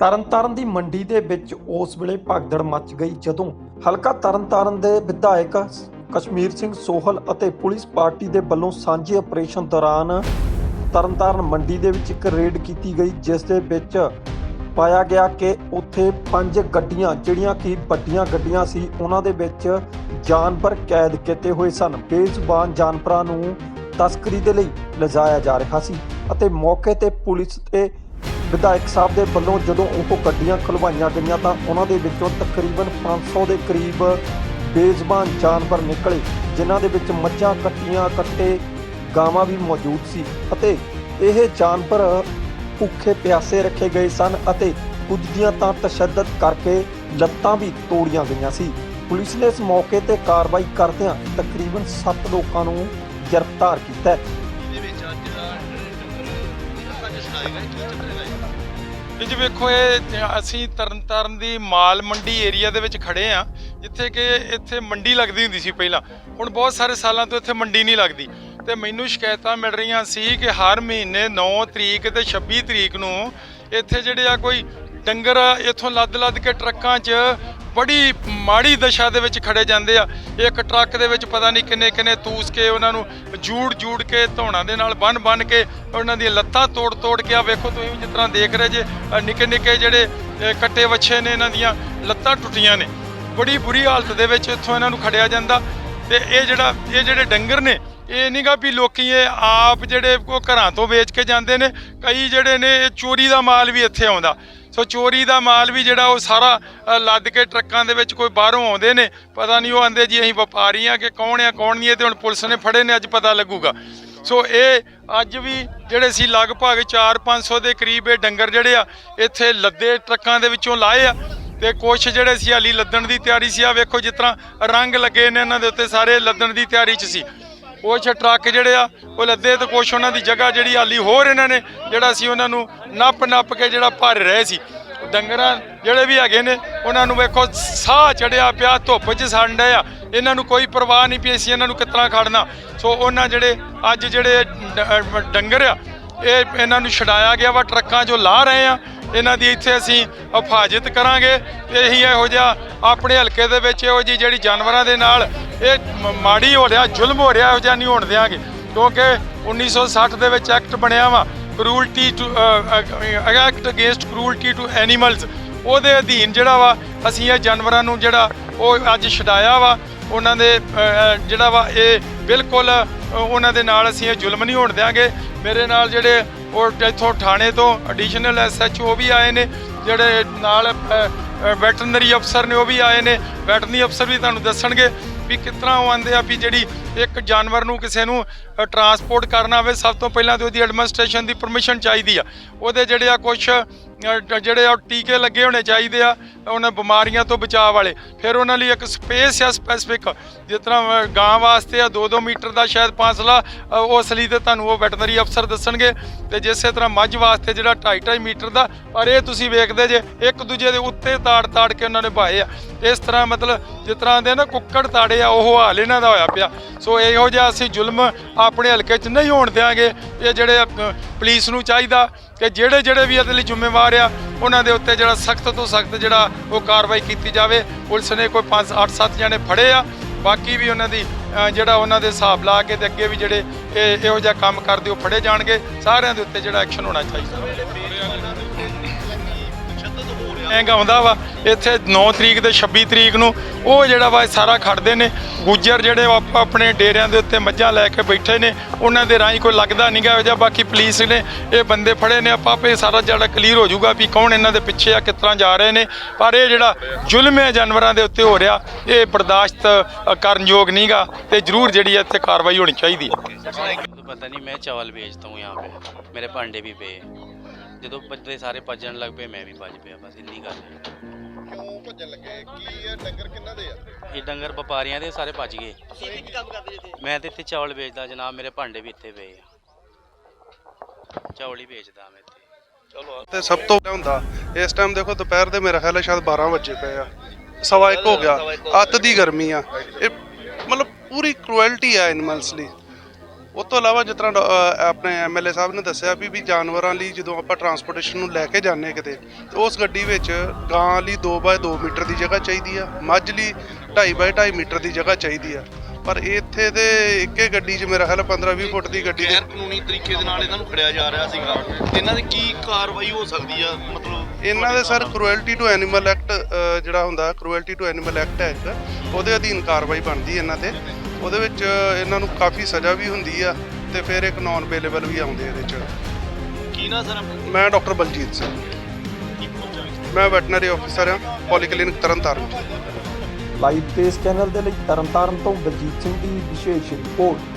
ਤਰਨਤਾਰਨ ਦੀ ਮੰਡੀ ਦੇ ਵਿੱਚ ਉਸ ਵੇਲੇ ਭਗਦੜ ਮਚ ਗਈ ਜਦੋਂ ਹਲਕਾ ਤਰਨਤਾਰਨ ਦੇ ਵਿਧਾਇਕ ਕਸ਼ਮੀਰ ਸਿੰਘ ਸੋਹਲ ਅਤੇ ਪੁਲਿਸ ਪਾਰਟੀ ਦੇ ਵੱਲੋਂ ਸਾਂਝੇ ਆਪਰੇਸ਼ਨ ਦੌਰਾਨ ਤਰਨਤਾਰਨ ਮੰਡੀ ਦੇ ਵਿੱਚ ਇੱਕ ਰੇਡ ਕੀਤੀ ਗਈ, ਜਿਸ ਦੇ ਵਿੱਚ ਪਾਇਆ ਗਿਆ ਕਿ ਉੱਥੇ ਪੰਜ ਗੱਡੀਆਂ, ਜਿਹੜੀਆਂ ਕਿ ਵੱਡੀਆਂ ਗੱਡੀਆਂ ਸੀ, ਉਹਨਾਂ ਦੇ ਵਿੱਚ ਜਾਨਵਰ ਕੈਦ ਕੀਤੇ ਹੋਏ ਸਨ। ਬੇਜ਼ੁਬਾਨ ਜਾਨਵਰਾਂ ਨੂੰ ਤਸਕਰੀ ਦੇ ਲਈ ਲਿਜਾਇਆ ਜਾ ਰਿਹਾ ਸੀ ਅਤੇ ਮੌਕੇ ਤੇ ਪੁਲਿਸ ਤੇ ਵਿਧਾਇਕ ਸਾਹਿਬ ਦੇ ਵੱਲੋਂ ਜਦੋਂ ਉਹ ਗੱਡੀਆਂ ਖਲਵਾਈਆਂ ਗਈਆਂ ਤਾਂ ਉਹਨਾਂ ਦੇ ਵਿੱਚੋਂ ਤਕਰੀਬਨ 500 ਦੇ ਕਰੀਬ ਬੇਜ਼ਬਾਨ ਜਾਨਵਰ ਨਿਕਲੇ, ਜਿਨ੍ਹਾਂ ਦੇ ਵਿੱਚ ਮੱਝਾਂ ਕੱਟੀਆਂ, ਕੱਟੇ ਗਾਵਾਂ ਵੀ ਮੌਜੂਦ ਸੀ ਅਤੇ ਇਹ ਜਾਨਵਰ ਭੁੱਖੇ ਪਿਆਸੇ ਰੱਖੇ ਗਏ ਸਨ ਅਤੇ ਕੁਝ ਦੀਆਂ ਤਾਂ ਤਸ਼ੱਦਦ ਕਰਕੇ ਲੱਤਾਂ ਵੀ ਤੋੜੀਆਂ ਗਈਆਂ ਸੀ। ਪੁਲਿਸ ਨੇ ਇਸ ਮੌਕੇ ਤੇ ਕਾਰਵਾਈ ਕਰਦਿਆਂ ਤਕਰੀਬਨ 7 ਲੋਕਾਂ ਨੂੰ ਗ੍ਰਿਫਤਾਰ ਕੀਤਾ ਹੈ। ਜੀ? ਜੀ ਵੇਖੋ, ਇਹ ਅਸੀਂ ਤਰਨਤਾਰਨ ਦੀ ਮਾਲ ਮੰਡੀ ਏਰੀਆ ਦੇ ਵਿੱਚ ਖੜੇ ਆ ਜਿੱਥੇ ਕਿ ਇੱਥੇ ਮੰਡੀ ਲੱਗਦੀ ਹੁੰਦੀ ਸੀ ਪਹਿਲਾਂ ਹੁਣ ਬਹੁਤ ਸਾਰੇ ਸਾਲਾਂ ਤੋਂ ਇੱਥੇ ਮੰਡੀ ਨਹੀਂ ਲੱਗਦੀ ਤੇ ਮੈਨੂੰ ਸ਼ਿਕਾਇਤਾਂ ਮਿਲ ਰਹੀਆਂ ਸੀ ਕਿ ਹਰ ਮਹੀਨੇ 9 ਤਰੀਕ ਤੇ 26 ਤਰੀਕ ਨੂੰ ਇੱਥੇ ਜਿਹੜੇ ਆ ਕੋਈ ਡੰਗਰ ਇੱਥੋਂ ਲੱਦ-ਲੱਦ ਕੇ ਟਰੱਕਾਂ 'ਚ ਬੜੀ ਮਾੜੀ ਦਸ਼ਾ ਦੇ ਵਿੱਚ ਖੜੇ ਜਾਂਦੇ ਆ। ਇੱਕ ਟਰੱਕ ਦੇ ਵਿੱਚ ਪਤਾ ਨਹੀਂ ਕਿੰਨੇ ਕਿੰਨੇ ਤੂਸ ਕੇ ਉਹਨਾਂ ਨੂੰ ਜੂੜ ਜੂੜ ਕੇ ਧੌਣਾ ਦੇ ਨਾਲ ਬੰਨ ਬੰਨ ਕੇ ਉਹਨਾਂ ਦੀਆਂ ਲੱਤਾਂ ਤੋੜ ਤੋੜ ਕੇ ਆ ਵੇਖੋ ਤੁਸੀਂ ਜਿਸ ਤਰ੍ਹਾਂ ਦੇਖ ਰਹੇ ਜੇ ਨਿੱਕੇ ਨਿੱਕੇ ਜਿਹੜੇ ਕੱਟੇ ਵੱਛੇ ਨੇ ਇਹਨਾਂ ਦੀਆਂ ਲੱਤਾਂ ਟੁੱਟੀਆਂ ਨੇ। ਬੜੀ ਬੁਰੀ ਹਾਲਤ ਦੇ ਵਿੱਚ ਇੱਥੋਂ ਇਹਨਾਂ ਨੂੰ ਖੜਿਆ ਜਾਂਦਾ ਤੇ ਇਹ ਜਿਹੜਾ, ਇਹ ਜਿਹੜੇ ਡੰਗਰ ਨੇ, ਇਹ ਨਹੀਂਗਾ ਵੀ ਲੋਕੀ ਇਹ ਆਪ ਜਿਹੜੇ ਕੋ ਘਰਾਂ ਤੋਂ ਵੇਚ ਕੇ ਜਾਂਦੇ ਨੇ, ਕਈ ਜਿਹੜੇ ਨੇ ਇਹ ਚੋਰੀ ਦਾ ਮਾਲ ਵੀ ਇੱਥੇ ਆਉਂਦਾ। ਸੋ ਚੋਰੀ ਦਾ ਮਾਲ ਵੀ ਜਿਹੜਾ ਉਹ ਸਾਰਾ ਲੱਦ ਕੇ ਟਰੱਕਾਂ ਦੇ ਵਿੱਚ ਕੋਈ ਬਾਹਰੋਂ ਆਉਂਦੇ ਨੇ। ਪਤਾ ਨਹੀਂ ਉਹ ਆਂਦੇ ਜੀ ਅਸੀਂ ਵਪਾਰੀ ਆ ਕਿ ਕੌਣ ਆ, ਕੌਣ ਨਹੀਂ ਇਹ ਤੇ ਹੁਣ ਪੁਲਿਸ ਨੇ ਫੜੇ ਨੇ, ਅੱਜ ਪਤਾ ਲੱਗੂਗਾ। ਸੋ ਇਹ ਅੱਜ ਵੀ ਜਿਹੜੇ ਸੀ ਲਗਭਗ 4-500 ਦੇ ਕਰੀਬ ਇਹ ਡੰਗਰ ਜਿਹੜੇ ਆ, ਇੱਥੇ ਲੱਦੇ ਟਰੱਕਾਂ ਦੇ ਵਿੱਚੋਂ ਲਾਏ ਆ ਤੇ ਕੁਛ ਜਿਹੜੇ ਸੀ ਹਾਲੀ ਲੱਦਣ ਦੀ ਤਿਆਰੀ ਸੀ। ਆ ਵੇਖੋ ਜਿਸ ਤਰ੍ਹਾਂ ਰੰਗ ਲੱਗੇ ਨੇ ਇਹਨਾਂ ਦੇ ਉੱਤੇ ਸਾਰੇ ਲੱਦਣ ਦੀ ਤਿਆਰੀ 'ਚ ਸੀ। ਕੁਛ ਟਰੱਕ ਜਿਹੜੇ ਆ, ਉਹ ਲੱਦੇ ਤੇ ਕੁਛ ਉਹਨਾਂ ਦੀ ਜਗ੍ਹਾ ਜਿਹੜੀ ਹਾਲੀ ਹੋਰ ਇਹਨਾਂ ਨੇ, ਜਿਹੜਾ ਸੀ ਉਹਨਾਂ ਨੂੰ ਨੱਪ ਨੱਪ ਕੇ ਜਿਹੜਾ ਭਰ ਰਹੇ ਸੀ। ਡੰਗਰਾਂ ਜਿਹੜੇ ਵੀ ਹੈਗੇ ਨੇ, ਉਹਨਾਂ ਨੂੰ ਵੇਖੋ, ਸਾਹ ਚੜਿਆ ਪਿਆ, ਧੁੱਪ 'ਚ ਸੜਨ ਡਏ ਆ। ਇਹਨਾਂ ਨੂੰ ਕੋਈ ਪਰਵਾਹ ਨਹੀਂ ਪਈ ਅਸੀਂ ਇਹਨਾਂ ਨੂੰ ਕਿਤਨਾ ਖੜਨਾ। ਸੋ ਉਹਨਾਂ ਜਿਹੜੇ ਅੱਜ ਜਿਹੜੇ ਡੰਗਰ ਆ, ਇਹ ਇਹਨਾਂ ਨੂੰ ਛਡਾਇਆ ਗਿਆ ਵਾ ਟਰੱਕਾਂ 'ਚੋਂ ਲਾ ਰਹੇ ਆ। ਇਹਨਾਂ ਦੀ ਇੱਥੇ ਅਸੀਂ ਹਿਫਾਜ਼ਤ ਕਰਾਂਗੇ। ਇਹੀ ਇਹੋ ਜਿਹਾ ਆਪਣੇ ਹਲਕੇ ਦੇ ਵਿੱਚ ਇਹੋ ਜਿਹੀ ਜਿਹੜੀ ਜਾਨਵਰਾਂ ਦੇ ਨਾਲ ਇਹ ਮ- ਮਾੜੀ ਹੋ ਰਿਹਾ ਜ਼ੁਲਮ ਹੋ ਰਿਹਾ ਇਹੋ ਜਿਹਾ ਨਹੀਂ ਹੋਣ ਦਿਆਂਗੇ। ਕਿਉਂਕਿ 1960 ਦੇ ਵਿੱਚ ਐਕਟ ਬਣਿਆ ਵਾ cruelty to act against cruelty to animals ਉਹਦੇ ਅਧੀਨ ਜਿਹੜਾ ਵਾ ਅਸੀਂ ਇਹ ਜਾਨਵਰਾਂ ਨੂੰ ਜਿਹੜਾ ਉਹ ਅੱਜ ਛਡਾਇਆ ਵਾ ਉਹਨਾਂ ਦੇ ਅ, ਅ, ਜਿਹੜਾ ਵਾ ਇਹ ਬਿਲਕੁਲ ਅ, ਉਹਨਾਂ ਦੇ ਨਾਲ ਅਸੀਂ ਇਹ ਜ਼ੁਲਮ ਨਹੀਂ ਹੋਣ ਦਿਆਂਗੇ। ਮੇਰੇ ਨਾਲ ਜਿਹੜੇ ਉਹ ਇੱਥੋਂ ਥਾਣੇ ਤੋਂ ਐਡੀਸ਼ਨਲ ਐਸਐਚਓ ਵੀ ਆਏ ਨੇ ਜਿਹੜੇ ਨਾਲ ਵੈਟਰਨਰੀ ਅਫਸਰ ਨੇ ਉਹ ਵੀ ਆਏ ਨੇ। ਵੈਟਰਨਰੀ ਅਫਸਰ ਵੀ ਤੁਹਾਨੂੰ ਦੱਸਣਗੇ। ਵੀ ਕਿਸ ਤਰ੍ਹਾਂ ਉਹ ਆਂਦੇ ਆ ਵੀ ਜਿਹੜੀ ਇੱਕ ਜਾਨਵਰ ਨੂੰ ਕਿਸੇ ਨੂੰ ਟਰਾਂਸਪੋਰਟ ਕਰਨਾ ਹੋਵੇ ਸਭ ਤੋਂ ਪਹਿਲਾਂ ਤੇ ਉਹਦੀ ਐਡਮਿਨਿਸਟ੍ਰੇਸ਼ਨ ਦੀ ਪਰਮਿਸ਼ਨ ਚਾਹੀਦੀ ਆ। ਉਹਦੇ ਜਿਹੜੇ ਆ ਕੁਝ ਜਿਹੜੇ ਆ ਟੀਕੇ ਲੱਗੇ ਹੋਣੇ ਚਾਹੀਦੇ ਆ, ਉਹਨਾਂ ਬਿਮਾਰੀਆਂ ਤੋਂ ਬਚਾਅ ਵਾਲੇ। ਫਿਰ ਉਹਨਾਂ ਲਈ ਇੱਕ ਸਪੇਸ ਆ ਸਪੈਸੀਫਿਕ ਜਿਸ ਤਰ੍ਹਾਂ ਗਾਂ ਵਾਸਤੇ ਆ 2-2 ਮੀਟਰ ਦਾ ਸ਼ਾਇਦ ਫਾਸਲਾ ਉਸ ਲਈ ਤੇ ਤੁਹਾਨੂੰ ਉਹ ਵੈਟਰਨਰੀ ਅਫਸਰ ਦੱਸਣਗੇ। ਤੇ ਜਿਸੇ ਤਰ੍ਹਾਂ ਮੱਝ ਵਾਸਤੇ ਜਿਹੜਾ 2.5 ਮੀਟਰ ਦਾ, ਪਰ ਇਹ ਤੁਸੀਂ ਵੇਖਦੇ ਜੇ, ਇੱਕ ਦੂਜੇ ਦੇ ਉੱਤੇ ਤਾੜ ਤਾੜ ਕੇ ਉਹਨਾਂ ਨੇ ਭਾਏ ਆ। ਇਸ ਤਰ੍ਹਾਂ ਮਤਲਬ, ਜਿਸ ਤਰ੍ਹਾਂ ਦੇ ਨਾ ਕੁੱਕੜ ਤਾੜੇ ਆ, ਉਹ ਹਾਲ ਇਹਨਾਂ ਦਾ ਹੋਇਆ ਪਿਆ। ਸੋ ਇਹੋ ਜਿਹਾ ਅਸੀਂ ਜ਼ੁਲਮ ਆਪਣੇ ਹਲਕੇ 'ਚ ਨਹੀਂ ਹੋਣ ਦਿਆਂਗੇ। ਇਹ ਜਿਹੜੇ ਅ, ਪੁਲਿਸ ਨੂੰ ਚਾਹੀਦਾ ਕਿ ਜਿਹੜੇ ਜਿਹੜੇ ਵੀ ਇਹਦੇ ਲਈ ਜ਼ਿੰਮੇਵਾਰ ਆ ਉਹਨਾਂ ਦੇ ਉੱਤੇ ਜਿਹੜਾ ਸਖਤ ਤੋਂ ਸਖਤ ਜਿਹੜਾ ਉਹ ਕਾਰਵਾਈ ਕੀਤੀ ਜਾਵੇ। ਪੁਲਿਸ ਨੇ ਕੋਈ 5 8 7 ਜਣੇ ਫੜੇ ਆ। ਬਾਕੀ ਵੀ ਉਹਨਾਂ ਦੀ ਜਿਹੜਾ ਉਹਨਾਂ ਦੇ ਹਿਸਾਬ ਲਾ ਕੇ ਤੇ ਅੱਗੇ ਵੀ ਜਿਹੜੇ ਇਹ ਇਹੋ ਜਿਹਾ ਕੰਮ ਕਰਦੇ ਉਹ ਫੜੇ ਜਾਣਗੇ। ਸਾਰਿਆਂ ਦੇ ਉੱਤੇ ਜਿਹੜਾ ਐਕਸ਼ਨ ਹੋਣਾ ਚਾਹੀਦਾ। ਤਸ਼ੱਦਦ ਹੋ ਰਿਹਾ ਐਂ ਆਉਂਦਾ ਵਾ ਇੱਥੇ 9 ਤਰੀਕ ਤੇ 26 ਤਰੀਕ ਨੂੰ ਉਹ ਜਿਹੜਾ ਵਾ ਇਹ ਸਾਰਾ ਖੜਦੇ ਨੇ ਗੁੱਜਰ ਜਿਹੜੇ ਉਹ ਆਪੋ ਆਪਣੇ ਡੇਰਿਆਂ ਦੇ ਉੱਤੇ ਮੱਝਾਂ ਲੈ ਕੇ ਬੈਠੇ ਨੇ ਉਹਨਾਂ ਦੇ ਰਾਹੀਂ ਕੋਈ ਲੱਗਦਾ ਨਹੀਂਗਾ ਇਹੋ ਜਿਹਾ ਬਾਕੀ ਪੁਲਿਸ ਨੇ ਇਹ ਬੰਦੇ ਫੜੇ ਨੇ ਆਪਾਂ ਆਪੇ ਸਾਰਾ ਜਿਹੜਾ ਕਲੀਅਰ ਹੋ ਜਾਊਗਾ ਵੀ ਕੌਣ ਇਹਨਾਂ ਦੇ ਪਿੱਛੇ ਆ ਕਿਸ ਤਰ੍ਹਾਂ ਜਾ ਰਹੇ ਨੇ ਪਰ ਇਹ ਜਿਹੜਾ ਜ਼ੁਲਮ ਹੈ ਜਾਨਵਰਾਂ ਦੇ ਉੱਤੇ ਹੋ ਰਿਹਾ ਇਹ ਬਰਦਾਸ਼ਤ ਅ, ਕਰਨਯੋਗ ਨਹੀਂਗਾ ਤੇ ਜ਼ਰੂਰ ਜਿਹੜੀ ਹੈ ਇੱਥੇ ਕਾਰਵਾਈ ਹੋਣੀ ਚਾਹੀਦੀ ਹੈ तो पता नहीं मैं चावल बेचता हूँ यहाँ पे मेरे भांडे भी पे ਜਦੋਂ ਬੰਦੇ ਸਾਰੇ ਭੱਜਣ ਲੱਗ ਪਏ ਮੈਂ ਵੀ ਭੱਜ ਪਿਆ ਬਸ ਇੰਨੀ ਗੱਲ ਹੈ। ਕਿਉਂ ਭੱਜਣ ਲੱਗੇ? ਕੀ ਇਹ ਡੰਗਰ ਕਿੰਨਾ ਦੇ ਆ? ਇਹ ਡੰਗਰ ਵਪਾਰੀਆਂ ਦੇ ਸਾਰੇ ਭੱਜ ਗਏ। ਤੁਸੀਂ ਕੀ ਕੰਮ ਕਰਦੇ ਜੀ ਇੱਥੇ? ਮੈਂ ਤੇ ਇੱਥੇ ਚਾਵਲ ਵੇਚਦਾ ਜਨਾਬ ਮੇਰੇ ਭਾਂਡੇ ਵੀ ਇੱਥੇ ਪਏ ਆ। ਚਾਵਲ ਹੀ ਵੇਚਦਾ ਮੈਂ ਇੱਥੇ। ਚਲੋ ਤੇ ਸਭ ਤੋਂ ਪਹਿਲਾਂ ਹੁੰਦਾ। ਇਸ ਟਾਈਮ ਦੇਖੋ ਦੁਪਹਿਰ ਦੇ ਮੇਰਾ ਖਿਆਲ ਹੈ ਸ਼ਾਇਦ 12 ਵਜੇ ਪਏ ਆ। ਸਵਾ ਇੱਕ ਹੋ ਗਿਆ। ਅੱਤ ਦੀ ਗਰਮੀ ਆ। ਇਹ ਮਤਲਬ ਪੂਰੀ ਕ੍ਰੂਐਲਟੀ ਆ ਐਨੀਮਲਸ ਲਈ ਉਸ ਤੋਂ ਇਲਾਵਾ ਜਿਸ ਤਰ੍ਹਾਂ ਅਹ ਆਪਣੇ ਐਮਐਲਏ ਸਾਹਿਬ ਨੇ ਦੱਸਿਆ ਵੀ ਵੀ ਜਾਨਵਰਾਂ ਲਈ ਜਦੋਂ ਆਪਾਂ ਟਰਾਂਸਪੋਰਟੇਸ਼ਨ ਨੂੰ ਲੈ ਕੇ ਜਾਂਦੇ ਕਿਤੇ ਤੇ ਉਸ ਗੱਡੀ ਵਿੱਚ ਗਾਂ ਲਈ 2x2 ਮੀਟਰ ਦੀ ਜਗ੍ਹਾ ਚਾਹੀਦੀ ਆ ਮੱਝ ਲਈ 2.5x2 ਮੀਟਰ ਦੀ ਜਗ੍ਹਾ ਚਾਹੀਦੀ ਆ। ਪਰ ਇੱਥੇ ਤੇ ਇੱਕੇ ਗੱਡੀ 'ਚ ਮੇਰਾ ਖਿਆਲ 15-20 ਫੁੱਟ ਦੀ ਗੱਡੀ ਦੇ ਗੈਰ ਕਾਨੂੰਨੀ ਤਰੀਕੇ ਦੇ ਨਾਲ ਇਹਨਾਂ ਨੂੰ ਖੜਿਆ ਜਾ ਰਿਹਾ ਸੀਗਾ। ਤੇ ਇਹਨਾਂ ਦੀ ਕੀ ਕਾਰਵਾਈ ਹੋ ਸਕਦੀ ਆ? ਮਤਲਬ ਇਹਨਾਂ ਦੇ sir cruelty to animal act ਜਿਹੜਾ ਹੁੰਦਾ ਕ੍ਰੂਐਲਟੀ ਟੂ ਐਨੀਮਲ ਐਕਟ ਹੈ ਇੱਕ ਉਹਦੇ ਅਧੀਨ ਕਾਰਵਾਈ ਬਣਦੀ ਇਹਨਾਂ ਤੇ। ਉਹਦੇ ਵਿੱਚ ਇਹਨਾਂ ਨੂੰ ਕਾਫੀ ਸਜ਼ਾ ਵੀ ਹੁੰਦੀ ਆ ਤੇ ਫਿਰ ਇੱਕ ਨਾਨ ਅਵੇਲੇਬਲ ਵੀ ਆਉਂਦੇ ਇਹਦੇ ਚ। ਕੀ ਨਾ ਸਰ ਮੈਂ ਡਾਕਟਰ ਬਲਜੀਤ ਸਿੰਘ। ਮੈਂ ਵੈਟਰਨਰੀ ਅਫਸਰ ਹਾਂ ਪੋਲੀਕਲਿਨਿਕ ਤਰਨਤਾਰਨ ਲਾਈਵ ਤੇਜ਼ ਚੈਨਲ ਦੇ ਲਈ ਤਰਨਤਾਰਨ ਤੋਂ ਬਲਜੀਤ ਸਿੰਘ ਦੀ ਵਿਸ਼ੇਸ਼ ਰਿਪੋਰਟ